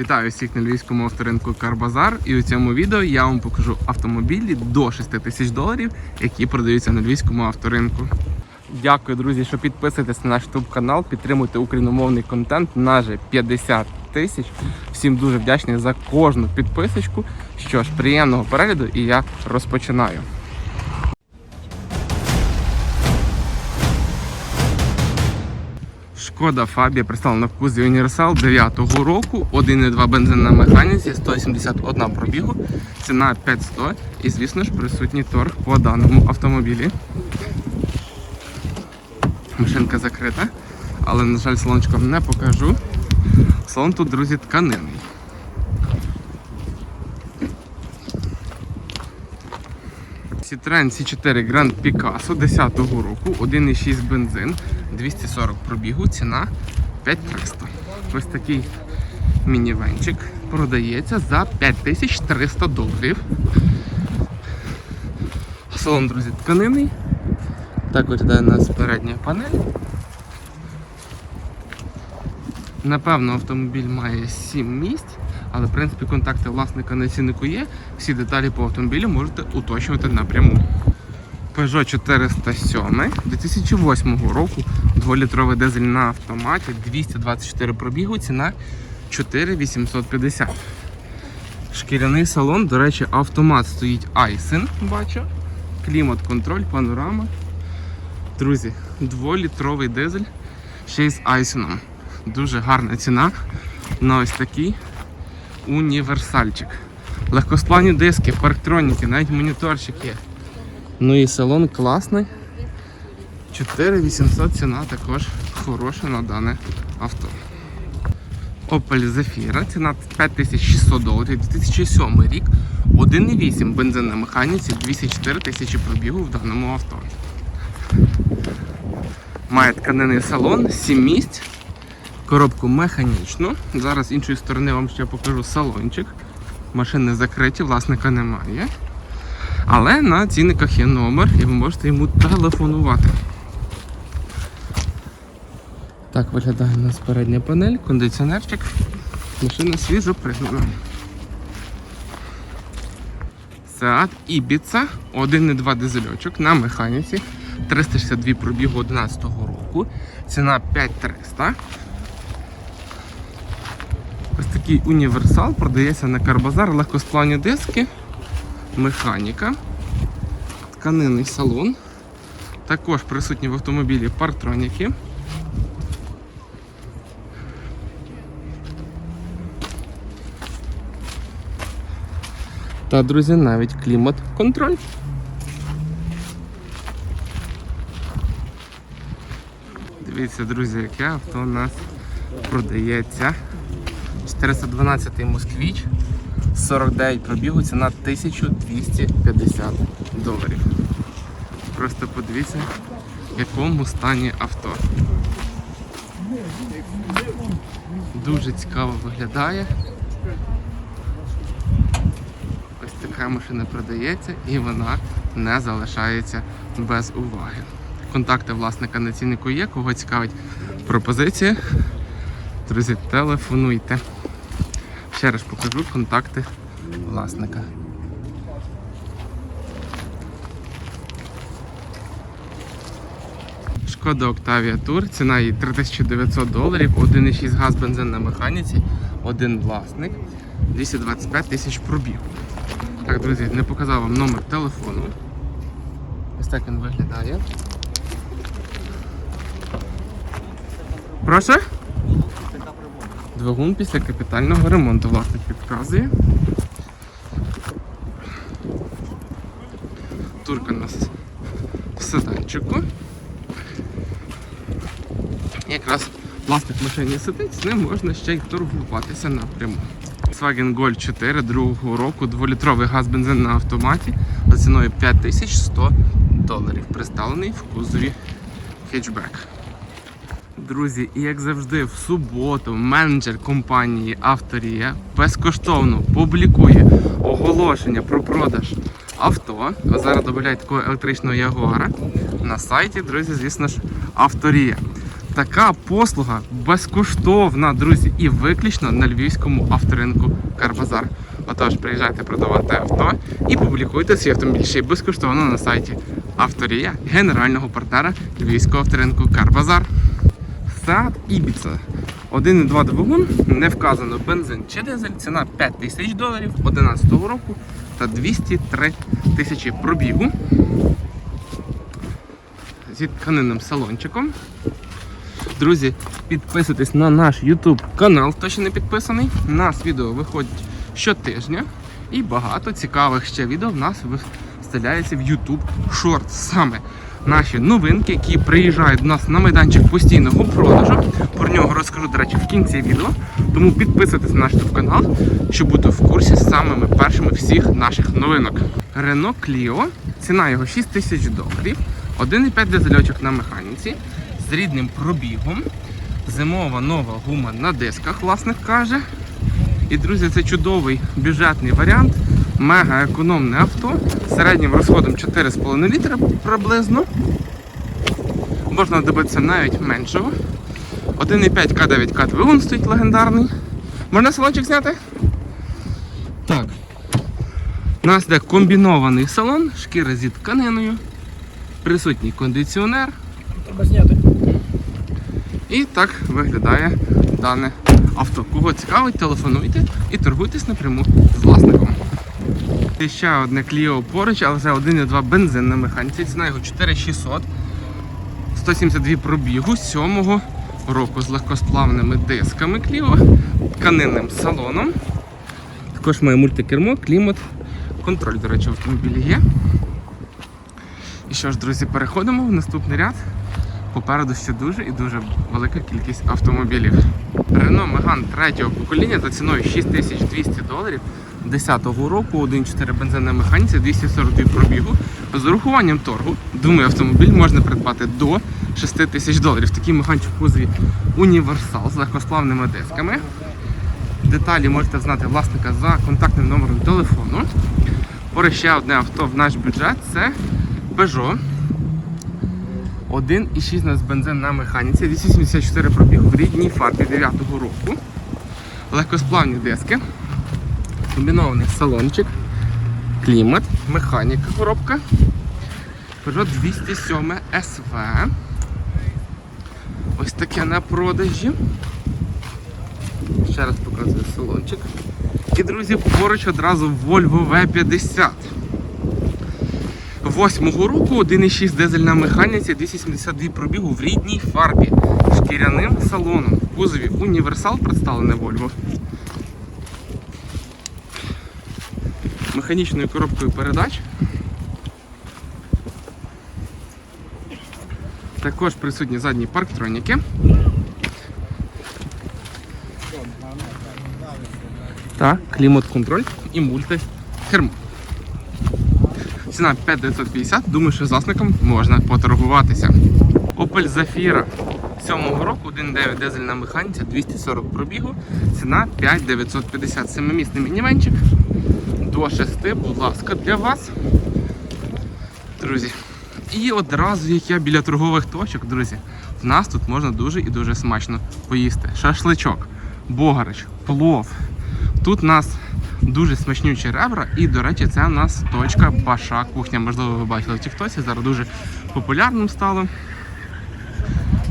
Вітаю всіх на львівському авторинку Карбазар. І у цьому відео я вам покажу автомобілі до 6 тисяч доларів, які продаються на львівському авторинку. Дякую, друзі, що підписуєтесь на наш YouTube канал, підтримуйте україномовний контент. Наже 50 тисяч. Всім дуже вдячний за кожну підписочку. Що ж, приємного перегляду, і я розпочинаю. Шкода Фабія представлена на кузі Універсал 9-го року, 1,2 бензин на механіці, 171 пробігу, ціна 500 і, звісно ж, присутній торг по даному автомобілі. Машинка закрита, але, на жаль, салончиком не покажу. Салон тут, друзі, тканинний. Citroen C4 Grand Picasso 10-го року, 1,6 бензин, 240 пробігу, ціна 5300. Ось такий мінівенчик продається за 5300 доларів. Салон, друзі, тканинний. Так виглядає у нас передня панель. Напевно, автомобіль має 7 місць, але в принципі контакти власника на ціннику є. Всі деталі по автомобілю можете уточнювати напряму. Peugeot 407 2008 року 2-літровий дизель на автоматі, 224 пробігу, ціна 4850. Шкіряний салон, до речі, автомат стоїть Айсен, бачу. Клімат-контроль, панорама. Друзі, 2-літровий дизель ще й з Айсеном. Дуже гарна ціна на ось такий універсальчик. Легкосплавні диски, парктроніки, навіть моніторчик є. Ну і салон класний. 4800 ціна також хороша на дане авто. Opel Zafira, ціна 5600 доларів, 2007 рік, 1,8 бензин на механіці, 204 тисячі пробігу в даному авто. Має тканинний салон, 7 місць, коробку механічну. Зараз з іншої сторони вам ще покажу салончик. Машини закриті, власника немає. Але на цінниках є номер і ви можете йому телефонувати. Так виглядає у нас передня панель, кондиціонерчик. Машина свіжо пригнана. Seat Ibiza 1,2 дизельочок на механіці. 362 пробігу 11 року. Ціна 5300. Ось такий універсал продається на Карбазар, легкосплавні диски, механіка, тканинний салон. Також присутні в автомобілі парктроніки. Та, друзі, навіть клімат-контроль. Дивіться, друзі, яке авто у нас продається. 412 москвіч, 49 пробігу, ціна 1250 доларів. Просто подивіться, в якому стані авто. Дуже цікаво виглядає. Ось така машина продається і вона не залишається без уваги. Контакти власника на ціннику є, кого цікавить пропозиція. Друзі, телефонуйте. Ще раз покажу контакти власника. Шкода Octavia Tour, ціна її 3900 доларів, 1,6 газ бензин на механіці, один власник, 225 тисяч пробіг. Так, друзі, не показав вам номер телефону. Ось так він виглядає. Прошу? Двигун після капітального ремонту, власник підказує. Турка у нас в седанчику. Якраз власник машині сидить, з ним можна ще й торгуватися напряму. Volkswagen Golf 4 другого року, 2-літровий газ бензин на автоматі за ціною 5100 доларів. Представлений в кузові хетчбек. Друзі, і як завжди, в суботу менеджер компанії Авторія безкоштовно публікує оголошення про продаж авто. А зараз додають такого електричного Ягуара на сайті, друзі, звісно ж, Авторія. Така послуга безкоштовна, друзі, і виключно на львівському авторинку Карбазар. Отож, приїжджайте продавати авто і публікуйте свій автомобіль ще безкоштовно на сайті Авторія генерального партнера львівського авторинку Карбазар. Seat Ibiza. 1,2 двигун, не вказано бензин чи дизель, ціна 5 тисяч доларів 2011 року та 203 тисячі пробігу зі тканинним салончиком. Друзі, підписуйтесь на наш YouTube канал, хто ще не підписаний. У нас відео виходять щотижня і багато цікавих ще відео в нас виставляється в YouTube Shorts. Саме наші новинки, які приїжджають до нас на майданчик постійного продажу. Про нього розкажу, до речі, в кінці відео. Тому підписуйтесь на наш канал, щоб бути в курсі з самими першими всіх наших новинок. Renault Clio, ціна його 6 тисяч доларів, 1,5 дизельочок на механіці з рідним пробігом. Зимова нова гума на дисках, власник каже. І, друзі, це чудовий бюджетний варіант. Мега економне авто з середнім розходом 4,5 літра приблизно. Можна добитися навіть меншого. 1,5 К9К двигун стоїть легендарний. Можна салончик зняти? Так. У нас йде комбінований салон, шкіра зі тканиною, присутній кондиціонер. Треба зняти. І так виглядає дане авто. Кого цікавить, телефонуйте і торгуйтесь напряму. І ще одне Clio поруч, але вже 1,2 бензин на механіці. Ціна його 4600. 172 пробігу 7 року з легкосплавними дисками Clio, тканинним салоном. Також має мультикермо, клімат, контроль, до речі, в автомобілі є. І що ж, друзі, переходимо в наступний ряд. Попереду ще дуже і дуже велика кількість автомобілів. Renault Megane третього покоління за ціною 6200 доларів 10-го року, 1.4 бензинна механіці, 242 пробігу. З урахуванням торгу, думаю, автомобіль можна придбати до 6 тисяч доларів. Такий механчик в кузові універсал з легкосплавними дисками. Деталі можете знати власника за контактним номером телефону. Поруч ще одне авто в наш бюджет це Peugeot 1,6 у нас бензин на механіці, 274 пробігу в рідній фарбі 9-го року. Легкосплавні диски, комбінований салончик, клімат, механіка коробка. Peugeot 207 SV. Ось таке на продажі. Ще раз показую салончик. І, друзі, поруч одразу Volvo V50. Восьмого року 1,6 дизель на механіці, 272 пробігу в рідній фарбі, шкіряним салоном. В кузові універсал представлений Volvo. Механічною коробкою передач. Також присутні задні парктроніки. Та клімат-контроль і мультикермо. Ціна 5950, думаю, що з власником можна поторгуватися. Opel Zafira 7 року, 1.9 дизель на механіці, 240 пробігу, ціна 5950. Семимісний мінівенчик до 6, будь ласка, для вас. Друзі. І одразу, як я біля торгових точок, друзі, в нас тут можна дуже і дуже смачно поїсти. Шашличок, богарич, плов. Тут у нас дуже смачнючі ребра, і, до речі, це у нас точка Баша кухня. Можливо, ви бачили в Тіктосі, зараз дуже популярним стало.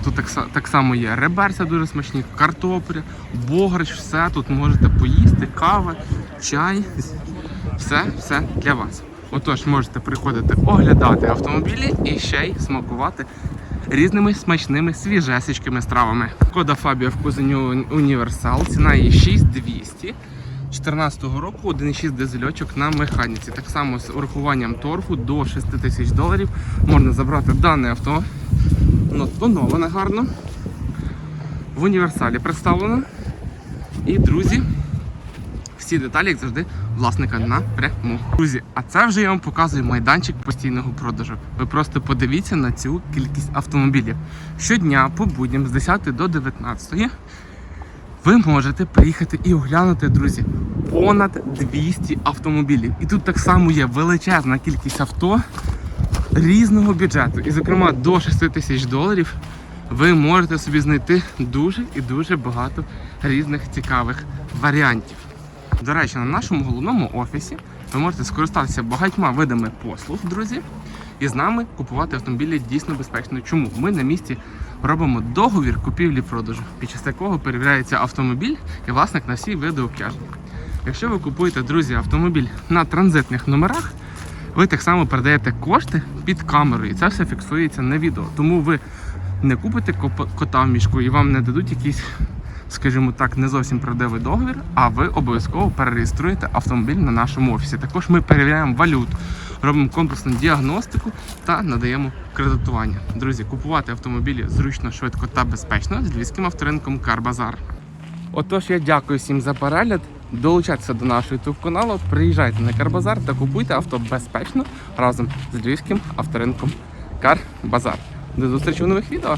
Тут так, так само є реберця дуже смачні, картопля, богарич, все тут можете поїсти, кава, чай. Все, все для вас. Отож, можете приходити оглядати автомобілі і ще й смакувати різними смачними свіжесечкими стравами. Кода Фабія в кузеню Універсал, ціна її 6200. 2014 року 1,6 дизельочок на механіці. Так само з урахуванням торгу до 6 тисяч доларів можна забрати дане авто. Воно тоноване гарно. В універсалі представлено. І, друзі, всі деталі, як завжди, власника напряму. Друзі, а це вже я вам показую майданчик постійного продажу. Ви просто подивіться на цю кількість автомобілів. Щодня по будням з 10 до 19 ви можете приїхати і оглянути, друзі, понад 200 автомобілів. І тут так само є величезна кількість авто різного бюджету. І, зокрема, до 6 тисяч доларів ви можете собі знайти дуже і дуже багато різних цікавих варіантів. До речі, на нашому головному офісі ви можете скористатися багатьма видами послуг, друзі, і з нами купувати автомобілі дійсно безпечно. Чому? Ми на місці робимо договір купівлі-продажу, під час якого перевіряється автомобіль і власник на всі види обтяжень. Якщо ви купуєте, друзі, автомобіль на транзитних номерах, ви так само передаєте кошти під камерою, і це все фіксується на відео. Тому ви не купите кота в мішку і вам не дадуть якийсь, скажімо так, не зовсім правдивий договір, а ви обов'язково перереєструєте автомобіль на нашому офісі. Також ми перевіряємо валюту, робимо комплексну діагностику та надаємо кредитування. Друзі, купувати автомобілі зручно, швидко та безпечно з львівським авторинком Карбазар. Отож, я дякую всім за перегляд. Долучайтеся до нашого YouTube каналу, приїжджайте на Карбазар та купуйте авто безпечно разом з львівським авторинком Карбазар. До зустрічі у нових відео.